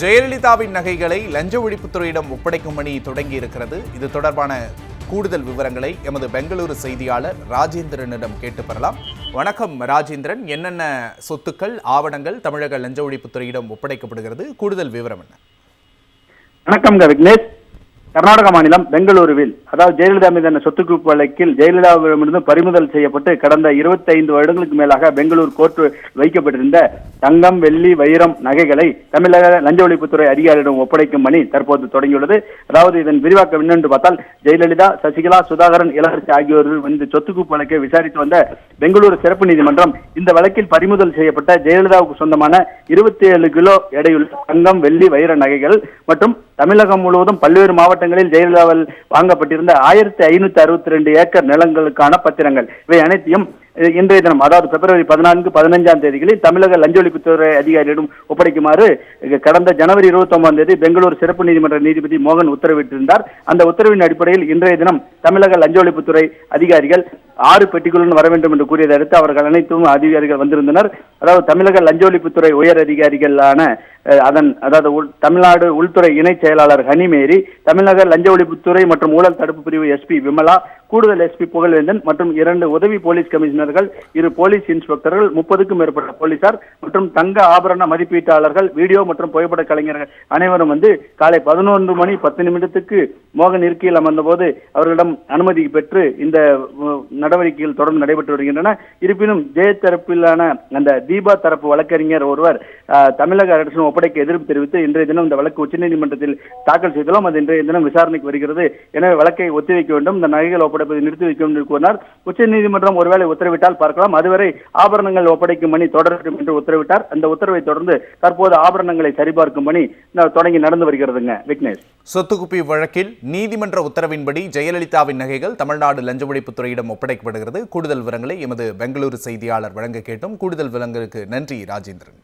ஜெயலலிதாவின் நகைகளை லஞ்ச ஒழிப்புத்துறையிடம் ஒப்படைக்கும் பணி தொடங்கி இருக்கிறது இது தொடர்பான கூடுதல் விவரங்களை எமது பெங்களூரு செய்தியாளர் ராஜேந்திரனிடம் கேட்டு பெறலாம். வணக்கம் ராஜேந்திரன். என்னென்ன சொத்துக்கள் ஆவணங்கள் தமிழக லஞ்ச ஒழிப்புத்துறையிடம் ஒப்படைக்கப்படுகிறது? கூடுதல் விவரம் என்ன? வணக்கம் விக்னேஷ். கர்நாடக மாநிலம் பெங்களூருவில் அதாவது ஜெயலலிதா மீதான சொத்து குவிப்பு வழக்கில் ஜெயலலிதாவிடமிருந்து பறிமுதல் செய்யப்பட்டு கடந்த 25 வருடங்களுக்கு மேலாக பெங்களூர் கோர்ட் வைக்கப்பட்டிருந்த தங்கம் வெள்ளி வைரம் நகைகளை தமிழக லஞ்ச ஒழிப்புத்துறை அதிகாரியிடம் ஒப்படைக்கும் பணி தற்போது தொடங்கியுள்ளது. அதாவது இதன் விரிவாக்கம் என்னென்று பார்த்தால் ஜெயலலிதா சசிகலா சுதாகரன் இளவரசி ஆகியோர் இந்த சொத்து வழக்கை விசாரித்து வந்த பெங்களூரு சிறப்பு நீதிமன்றம் இந்த வழக்கில் பறிமுதல் செய்யப்பட்ட ஜெயலலிதாவுக்கு சொந்தமான 27 கிலோ எடையுள்ள தங்கம் வெள்ளி வைர நகைகள் மற்றும் தமிழகம் முழுவதும் பல்வேறு மாவட்டங்களில் ஜெயலலிதாவில் வாங்கப்பட்டிருந்த ஆயிரத்தி ஐநூத்தி அறுபத்தி ரெண்டு ஏக்கர் நிலங்களுக்கான பத்திரங்கள். இவை அனைத்தையும் இன்றைய தினம் அதாவது பிப்ரவரி பதினான்கு பதினஞ்சாம் தேதிகளில் தமிழக லஞ்ச ஒழிப்புத்துறை அதிகாரியிடம் ஒப்படைக்குமாறு கடந்த ஜனவரி இருபத்தி ஒன்பதாம் தேதி பெங்களூரு சிறப்பு நீதிமன்ற நீதிபதி மோகன் உத்தரவிட்டிருந்தார். அந்த உத்தரவின் அடிப்படையில் இன்றைய தினம் தமிழக லஞ்ச ஒழிப்புத்துறை அதிகாரிகள் ஆறு பெட்டிகளுடன் வர வேண்டும் என்று கூறியதை அடுத்து அவர்கள் அனைத்தும் அதிகாரிகள் வந்திருந்தனர். அதாவது தமிழக லஞ்ச ஒழிப்புத்துறை உயர் அதிகாரிகளான அதன் அதாவது உள்- தமிழ்நாடு உள்துறை இணைச் செயலாளர் ஹனிமேரி தமிழக லஞ்ச ஒழிப்புத்துறை மற்றும் ஊழல் தடுப்பு பிரிவு எஸ்பி விமலா கூடுதல் எஸ்பி புகழ்வேந்தன் மற்றும் இரண்டு உதவி போலீஸ் கமிஷனர்கள் இரு போலீஸ் இன்ஸ்பெக்டர்கள் முப்பதுக்கும் மேற்பட்ட போலீசார் மற்றும் தங்க ஆபரண மதிப்பீட்டாளர்கள் வீடியோ மற்றும் புகைப்பட கலைஞர்கள் அனைவரும் வந்து காலை பதினொன்று மணி பத்து நிமிடத்துக்கு மோகன் இருக்கையில் அமர்ந்தபோது அவர்களிடம் அனுமதி பெற்று இந்த நடவடிக்கைகள் தொடர்ந்து நடைபெற்று வருகின்றன. இருப்பினும் ஜெய தரப்பிலான அந்த தீபா தரப்பு வழக்கறிஞர் ஒருவர் தமிழக அரசு ஒப்படைக்க எதிர்ப்பு தெரிவித்து இன்றைய தினம் இந்த வழக்கு உச்சநீதிமன்றத்தில் தாக்கல் செய்துள்ளோம். அது இன்றைய தினம் விசாரணைக்கு வருகிறது. எனவே வழக்கை ஒத்திவைக்க வேண்டும். இந்த நகைகள் ஒப்படைப்பதை நிறுத்தி வைக்க வேண்டும் என்று கூறினார். உச்சநீதிமன்றம் ஒருவேளை உத்தரவிட்டால் பார்க்கலாம். அதுவரை ஆபரணங்கள் ஒப்படைக்கும் பணி தொடரட்டும் என்று உத்தரவிட்டார். அந்த உத்தரவை தொடர்ந்து தற்போது ஆபரணங்களை சரிபார்க்கும் பணி தொடங்கி நடந்து வருகிறதுங்க. விக்னேஷ். சொத்துக்குப்பி வழக்கில் நீதிமன்ற உத்தரவின்படி ஜெயலலிதாவின் நகைகள் தமிழ்நாடு லஞ்ச ஒழிப்புத்துறையிடம் ஒப்படைக்கப்படுகிறது. கூடுதல் விவரங்களை எமது பெங்களூரு செய்தியாளர் வழங்க கேட்டோம். கூடுதல் விவரங்களுக்கு நன்றி ராஜேந்திரன்.